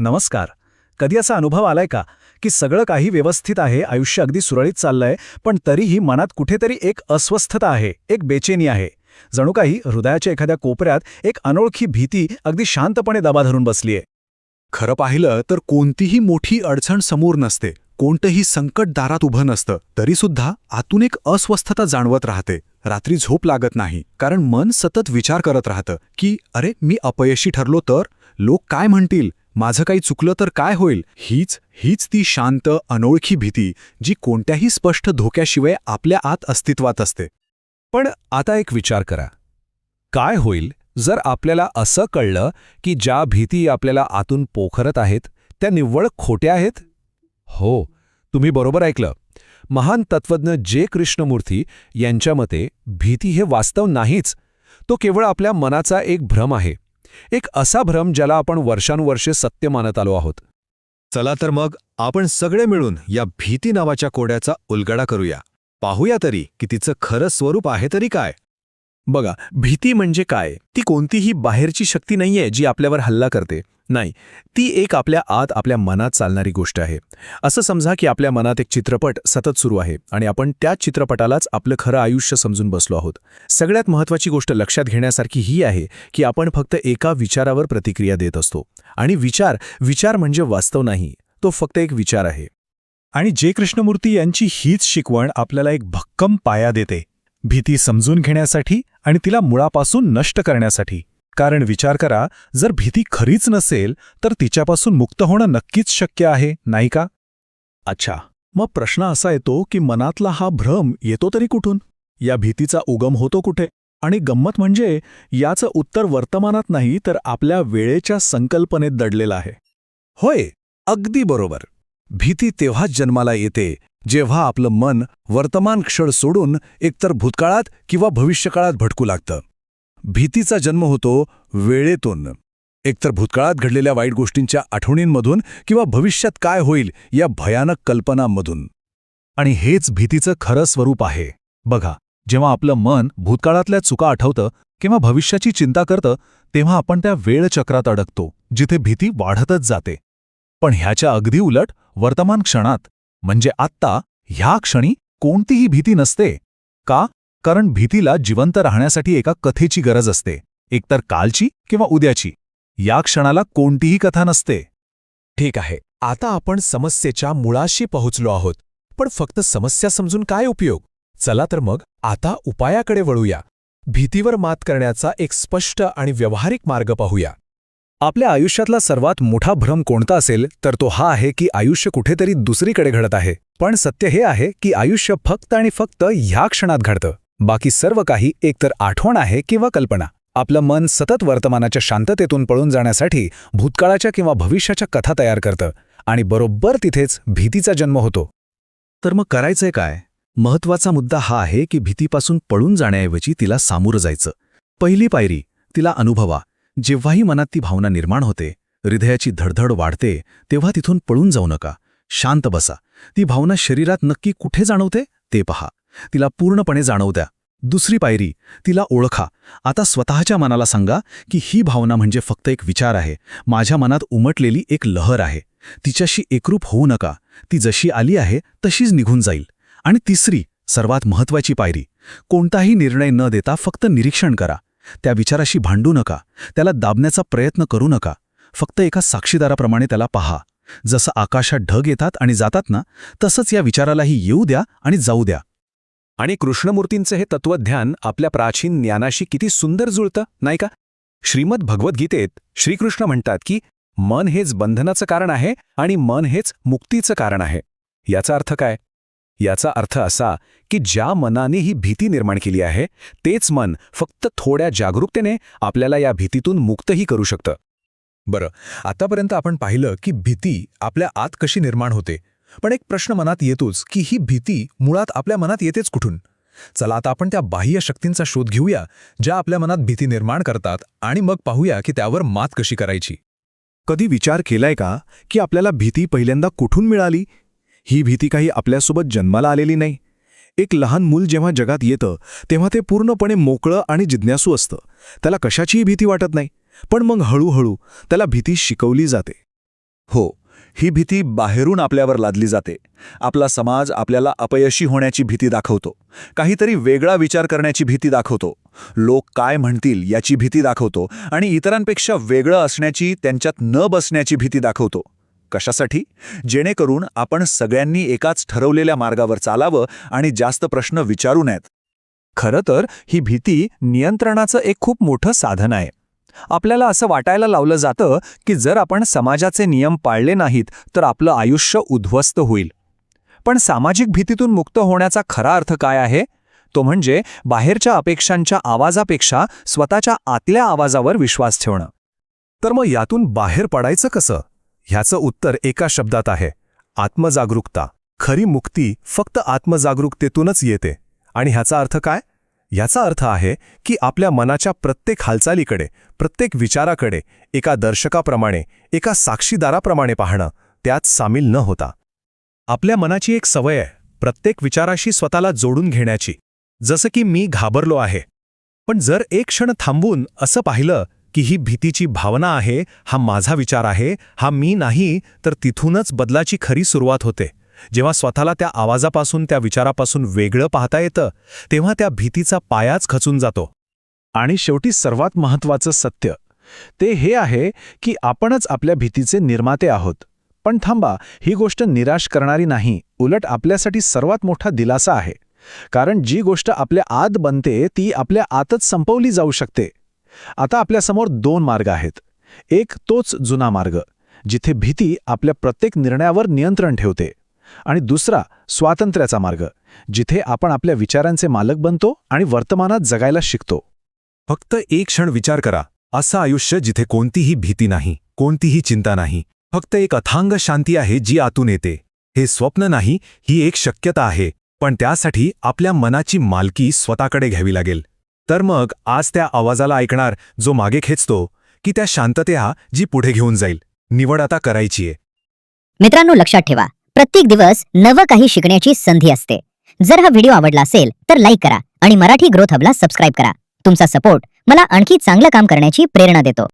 नमस्कार. कधी असा अनुभव आलाय का की सगळं काही व्यवस्थित आहे आयुष्य अगदी सुरळीत चाललंय पण तरीही मनात कुठेतरी एक अस्वस्थता आहे एक बेचेनी आहे. जणू काही हृदयाच्या एखाद्या कोपऱ्यात एक अनोळखी भीती अगदी शांतपणे दबा धरून बसलीये. खरं पाहिलं तर कोणतीही मोठी अडचण समोर नसते कोणतंही संकट दारात उभं नसतं तरीसुद्धा आतून एक अस्वस्थता जाणवत राहते. रात्री झोप लागत नाही कारण मन सतत विचार करत राहतं की अरे मी अपयशी ठरलो तर? लोक काय म्हणतील? माझं काही चुकलं तर काय होईल? हीच हीच ती शांत अनोळखी भीती जी कोणत्याही स्पष्ट धोक्याशिवाय आपल्या आत अस्तित्वात असते. पण आता एक विचार करा. काय होईल जर आपल्याला असं कळलं की ज्या भीती आपल्याला आतून पोखरत आहेत त्या निव्वळ खोट्या आहेत? हो तुम्ही बरोबर ऐकलं. महान तत्वज्ञ जे कृष्णमूर्ती यांच्या मते भीती हे वास्तव नाहीच. तो केवळ आपल्या मनाचा एक भ्रम आहे. एक असा भ्रम ज्याला आपण वर्षानुवर्षे सत्य मानत आलो आहोत. चला तर मग आपण सगळे मिळून या भीती नावाच्या कोड्याचा उलगडा करूया. पाहूया तरी की तिचं खरं स्वरूप आहे तरी काय. बघा भीती म्हणजे काय? ती कोणतीही बाहेरची शक्ती नाहीये जी आपल्यावर हल्ला करते. नाही ती एक आपल्या आत आपल्या मनात चालणारी गोष्ट आहे. असं समजा की आपल्या मनात एक चित्रपट सतत सुरू आहे आणि आपण त्या चित्रपटालाच आपलं खरं आयुष्य समजून बसलो आहोत. सगळ्यात महत्त्वाची गोष्ट लक्षात घेण्यासारखी ही आहे की आपण फक्त एका विचारावर प्रतिक्रिया देत असतो. आणि विचार विचार म्हणजे वास्तव नाही तो फक्त एक विचार आहे. आणि जे कृष्णमूर्ती यांची हीच शिकवण आपल्याला एक भक्कम पाया देते भीती समजून घेण्यासाठी आणि तिला मुळापासून नष्ट करण्यासाठी. कारण विचार करा जर भीती खरीच नसेल तर तिच्यापासून मुक्त होणं नक्कीच शक्य आहे नाही का? अच्छा मग प्रश्न असा येतो की मनातला हा भ्रम येतो तरी कुठून? या भीतीचा उगम होतो कुठे? आणि गंमत म्हणजे याचं उत्तर वर्तमानात नाही तर आपल्या वेळेच्या संकल्पनेत दडलेलं आहे. होय अगदी बरोबर. भीती तेव्हाच जन्माला येते जेव्हा आपलं मन वर्तमान क्षण सोडून एकतर भूतकाळात किंवा भविष्यकाळात भटकू लागतं. भीतीचा जन्म होतो वेळेतून. एकतर भूतकाळात घडलेल्या वाईट गोष्टींच्या आठवणींमधून किंवा भविष्यात काय होईल या भयानक कल्पनांमधून. आणि हेच भीतीचं खरं स्वरूप आहे. बघा जेव्हा आपलं मन भूतकाळातल्या चुका आठवतं किंवा भविष्याची चिंता करतं तेव्हा आपण त्या वेळचक्रात अडकतो जिथे भीती वाढतच जाते. पण ह्याच्या अगदी उलट वर्तमान क्षणात म्हणजे आत्ता ह्या क्षणी कोणतीही भीती नसते. का? कारण भीतीला जिवंत राहण्यासाठी एका कथेची गरज असते. एकतर कालची किंवा उद्याची. या क्षणाला कोणतीही कथा नसते. ठीक आहे. आता आपण समस्येच्या मुळाशी पोहोचलो आहोत. पण फक्त समस्या समजून काय उपयोग? चला तर मग आता उपायाकडे वळूया. भीतीवर मात करण्याचा एक स्पष्ट आणि व्यावहारिक मार्ग पाहूया. आपल्या आयुष्यातला सर्वात मोठा भ्रम कोणता असेल तर तो हा आहे की आयुष्य कुठेतरी दुसरीकडे घडत आहे. पण सत्य हे आहे की आयुष्य फक्त आणि फक्त ह्या क्षणात घडतं. बाकी सर्व काही एकतर आठवण आहे किंवा कल्पना. आपलं मन सतत वर्तमानाच्या शांततेतून पळून जाण्यासाठी भूतकाळाच्या किंवा भविष्याच्या कथा तयार करतं आणि बरोबर तिथेच भीतीचा जन्म होतो. तर मग करायचंय काय? महत्त्वाचा मुद्दा हा आहे की भीतीपासून पळून जाण्याऐवजी तिला सामोरं जायचं. पहिली पायरी तिला अनुभवा. जेव्हाही मनात ती भावना निर्माण होते हृदयाची धडधड वाढते तेव्हा तिथून पळून जाऊ नका. शांत बसा. ती भावना शरीरात नक्की कुठे जाणवते ते पहा. तिला पूर्णपणे जाणवू द्या दुसरी पायरी तिला ओळखा. आता स्वतःच्या मनाला सांगा की ही भावना म्हणजे फक्त एक विचार आहे. माझ्या मनात उमटलेली एक लहर आहे. तिच्याशी एकरूप होऊ नका. ती जशी आली आहे तशीच निघून जाईल. आणि तिसरी सर्वात महत्वाची पायरी कोणताही निर्णय न देता फक्त निरीक्षण करा. त्या विचाराशी भांडू नका. त्याला दाबण्याचा प्रयत्न करू नका. फक्त एका साक्षीदाराप्रमाणे त्याला पहा. जसं आकाशात ढग येतात आणि जातात ना तसंच या विचारालाही येऊ द्या आणि जाऊ द्या. आणि कृष्णमूर्तींचं हे तत्वज्ञान आपल्या प्राचीन ज्ञानाशी किती सुंदर जुळतं नाही का? श्रीमद भगवद्गीतेत श्रीकृष्ण म्हणतात की मन हेच बंधनाचं कारण आहे आणि मन हेच मुक्तीचं कारण आहे. याचा अर्थ काय? याचा अर्थ असा की ज्या मनाने ही भीती निर्माण केली आहे तेच मन फक्त थोड्या जागरूकतेने आपल्याला या भीतीतून मुक्तही करू शकतं. बरं आतापर्यंत आपण पाहिलं की भीती आपल्या आत कशी निर्माण होते. पण एक प्रश्न मनात येतोच की ही भीती मुळात आपल्या मनात येतेच कुठून? चला आता आपण त्या बाह्य शक्तींचा शोध घेऊया ज्या आपल्या मनात भीती निर्माण करतात आणि मग पाहूया की त्यावर मात कशी करायची. कधी विचार केलाय का की आपल्याला भीती पहिल्यांदा कुठून मिळाली? ही भीती काही आपल्यासोबत जन्माला आलेली नाही. एक लहान मूल जेव्हा जगात येतं तेव्हा ते पूर्णपणे मोकळं आणि जिज्ञासू असतं. त्याला कशाचीही भीती वाटत नाही. पण मग हळूहळू त्याला भीती शिकवली जाते. हो ही भीती बाहेरून आपल्यावर लादली जाते. आपला समाज आपल्याला अपयशी होण्याची भीती दाखवतो. काहीतरी वेगळा विचार करण्याची भीती दाखवतो. लोक काय म्हणतील याची भीती दाखवतो आणि इतरांपेक्षा वेगळं असण्याची त्यांच्यात न बसण्याची भीती दाखवतो. कशासाठी? जेणेकरून आपण सगळ्यांनी एकाच ठरवलेल्या मार्गावर चालावं आणि जास्त प्रश्न विचारू नयेत. खरं तर ही भीती नियंत्रणाचं एक खूप मोठं साधन आहे. आपल्याला असं वाटायला लावलं जातं की जर आपण समाजाचे नियम पाळले नाहीत तर आपलं आयुष्य उद्ध्वस्त होईल. पण सामाजिक भीतीतून मुक्त होण्याचा खरा अर्थ काय आहे? तो म्हणजे बाहेरच्या अपेक्षांच्या आवाजापेक्षा स्वतःच्या आतल्या आवाजावर विश्वास ठेवणं. तर मग यातून बाहेर पडायचं कसं? ह्याचं उत्तर एका शब्दात आहे आत्मजागरूकता. खरी मुक्ती फक्त आत्मजागरूकतेतूनच येते. आणि ह्याचा अर्थ काय? याचा अर्थ आहे की आपल्या मनाच्या प्रत्येक हालचालीकडे प्रत्येक विचाराकडे एका दर्शकाप्रमाणे एका साक्षीदाराप्रमाणे पाहणं त्यात सामील न होता. आपल्या मनाची एक सवय आहे प्रत्येक विचाराशी स्वतःला जोडून घेण्याची. जसं की मी घाबरलो आहे. पण जर एक क्षण थांबून असं पाहिलं की ही भीतीची भावना आहे हा माझा विचार आहे हा मी नाही तर तिथूनच बदलाची खरी सुरुवात होते. जेव्हा स्वतःला त्या आवाजापासून त्या विचारापासून वेगळं पाहता येतं तेव्हा त्या भीतीचा पायाच खचून जातो. आणि शेवटी सर्वात महत्वाचं सत्य ते हे आहे की आपणच आपल्या भीतीचे निर्माते आहोत. पण थांबा ही गोष्ट निराश करणारी नाही उलट आपल्यासाठी सर्वात मोठा दिलासा आहे. कारण जी गोष्ट आपल्या आत बनते ती आपल्या आतच संपवली जाऊ शकते. आता आपल्यासमोर दोन मार्ग आहेत. एक तोच जुना मार्ग जिथे भीती आपल्या प्रत्येक निर्णयावर नियंत्रण ठेवते. आणि दुसरा स्वातंत्र्याचा मार्ग जिथे आपण आपल्या विचारांचे मालक बनतो आणि वर्तमानात जगायला शिकतो. फक्त एक क्षण विचार करा असं आयुष्य जिथे कोणतीही भीती नाही कोणतीही चिंता नाही फक्त एक अथांग शांती आहे जी आतून येते. हे स्वप्न नाही ही एक शक्यता आहे पण त्यासाठी आपल्या मनाची मालकी स्वतःकडे घ्यावी लागेल. तर मग आज त्या आवाजाला ऐकणार जो मागे खेचतो की त्या शांततेहा जी पुढे घेऊन जाईल. निवड आता करायचीय. मित्रांनो लक्षात ठेवा प्रत्येक दिवस नवं काही शिकण्याची संधी असते. जर हा व्हिडिओ आवडला असेल तर लाईक करा आणि मराठी ग्रोथ हबला सबस्क्राईब करा. तुमचा सपोर्ट मला आणखी चांगलं काम करण्याची प्रेरणा देतो.